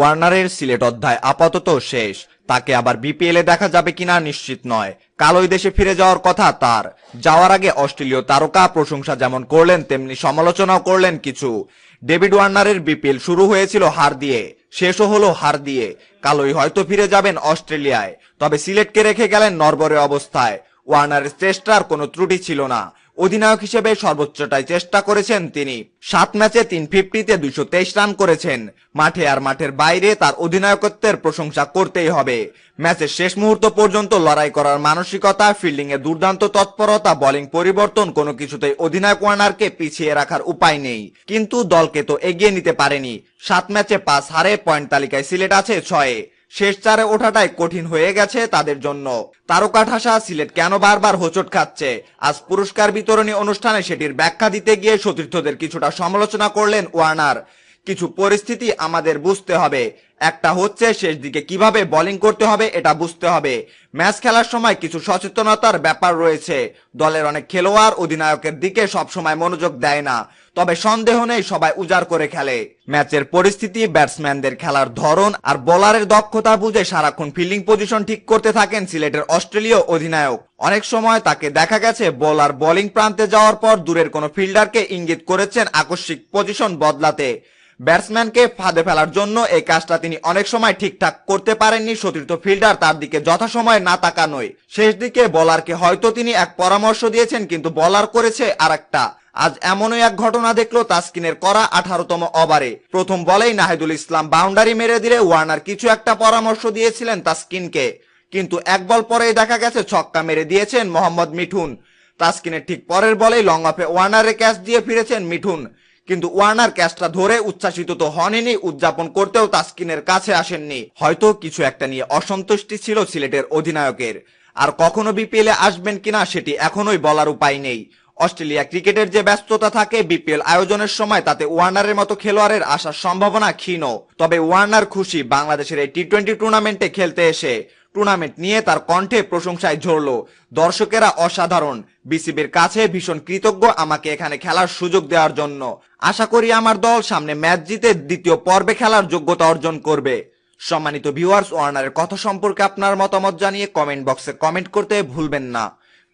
ওয়ার্নারের সিলেট অধ্যায় আপাতত শেষ। তাকে আবার বিপিএল দেখা যাবে কিনা নিশ্চিত নয়। কালোই দেশে ফিরে যাওয়ার কথা তার। যাওয়ার আগে অস্ট্রেলীয় তারকা প্রশংসা যেমন করলেন, তেমনি সমালোচনাও করলেন কিছু। ডেভিড ওয়ার্নারের বিপিএল শুরু হয়েছিল হার দিয়ে, শেষও হলো হার দিয়ে। কালোই হয়তো ফিরে যাবেন অস্ট্রেলিয়ায়। তবে সিলেটকে রেখে গেলেন নরবরে অবস্থায়। ওয়ার্নারের চেষ্টার কোনো ত্রুটি ছিল না। অধিনায়ক হিসেবে সর্বোচ্চটাই চেষ্টা করেছেন তিনি। সাত ম্যাচে তিন ফিফটিতে দুইশো তেইশ রান করেছেন। মাঠে আর মাঠের বাইরে তার অধিনায়কত্বের প্রশংসা করতেই হবে। ম্যাচের শেষ মুহূর্ত পর্যন্ত লড়াই করার মানসিকতা ফিল্ডিং এ দুর্দান্ত তৎপরতা, বোলিং পরিবর্তন কোনো কিছুতেই অধিনায়ক ওয়ার্নারকে পিছিয়ে রাখার উপায় নেই। কিন্তু দলকে তো এগিয়ে নিতে পারেনি। সাত ম্যাচে পাঁচ হারে পয়েন্ট তালিকায় সিলেট আছে ছয়ে। শেষ চারে ওঠাটাই কঠিন হয়ে গেছে তাদের জন্য। তারকা ঠাসা সিলেট কেন বারবার হোচট খাচ্ছে? আজ পুরস্কার বিতরণী অনুষ্ঠানে সেটির ব্যাখ্যা দিতে গিয়ে সতীর্থদের কিছুটা সমালোচনা করলেন ওয়ার্নার। কিছু পরিস্থিতি আমাদের বুঝতে হবে। একটা হচ্ছে শেষ দিকে কীভাবে বোলিং করতে হবে, এটা বুঝতে হবে। ম্যাচ খেলার সময় কিছু সচেতনতার ব্যাপার রয়েছে। দলের অনেক খেলোয়াড় অধিনায়কের দিকে সবসময় মনোযোগ দেয় না। তবে সন্দেহ নেই সবাই উজাড় করে খেলে। ম্যাচের পরিস্থিতি ব্যাটসম্যানদের খেলার ধরন আর বোলারের দক্ষতা বুঝে সারাক্ষণ ফিল্ডিং পজিশন ঠিক করতে থাকেন সিলেটের অস্ট্রেলীয় অধিনায়ক। অনেক সময় তাকে দেখা গেছে বোলার বোলিং প্রান্তে যাওয়ার পর দূরের কোনো ফিল্ডারকে ইঙ্গিত করেছেন আকস্মিক পজিশন বদলাতে। ব্যাটসম্যানকে ফাঁদে ফেলার জন্য এই কাজটা তিনি অনেক সময় ঠিকঠাক করতে পারেননি। সতীর্থ ফিল্ডার তার দিকে যথাসময়ে না তাকানোয়। শেষ দিকে বলারকে হয়তো তিনি এক পরামর্শ দিয়েছেন, কিন্তু বলার করেছে আর আজ এমনই এক ঘটনা দেখল তাসকিনের করা আঠারোতম ওভারে। প্রথম বলেই নাহিদুল ইসলাম বাউন্ডারি মেরে দিলে ওয়ার্নার কিছু একটা পরামর্শ দিয়েছিলেন তাসকিনকে। কিন্তু এক বল পরেই দেখা গেছে ছক্কা মেরে দিয়েছেন মোহাম্মদ মিঠুন। তাসকিনের ঠিক পরের বলেই লং অফে ওয়ার্নারে ক্যাচ দিয়ে ফিরেছেন মিঠুন। কিন্তু ওয়ার্নার ক্যাচটা ধরে উচ্ছ্বাসিত তো হননি, উদযাপন করতেও তাসকিনের কাছে আসেননি। হয়তো কিছু একটা নিয়ে অসন্তুষ্টি ছিল সিলেটের অধিনায়কের। আর কখনো বিপিএল আসবেন কিনা সেটি এখনোই বলার উপায় নেই। অস্ট্রেলিয়া ক্রিকেটের যে ব্যস্ততা থাকে, বিপিএল আয়োজনের সময় তাতে ওয়ার্নারের মতো খেলোয়াড়ের আসার সম্ভাবনা ক্ষীণ। তবে ওয়ার্নার খুশি বাংলাদেশের এই টি টোয়েন্টি টুর্নামেন্টে খেলতে এসে। টুর্নামেন্ট নিয়ে তার কণ্ঠে প্রশংসায় ঝরল। দর্শকেরা অসাধারণ। বিসিবির কাছে ভীষণ কৃতজ্ঞ আমাকে এখানে খেলার সুযোগ দেওয়ার জন্য। আশা করি আমার দল সামনে ম্যাচ জিতে দ্বিতীয় পর্বে খেলার যোগ্যতা অর্জন করবে। সম্মানিত ভিউয়ার্স, ওয়ার্নারের কথা সম্পর্কে আপনার মতামত জানিয়ে কমেন্ট বক্সে কমেন্ট করতে ভুলবেন না।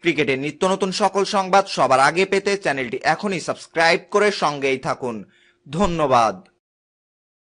ক্রিকেটের নিত্য নতুন সকল সংবাদ সবার আগে পেতে চ্যানেলটি এখনই সাবস্ক্রাইব করে সঙ্গেই থাকুন। ধন্যবাদ।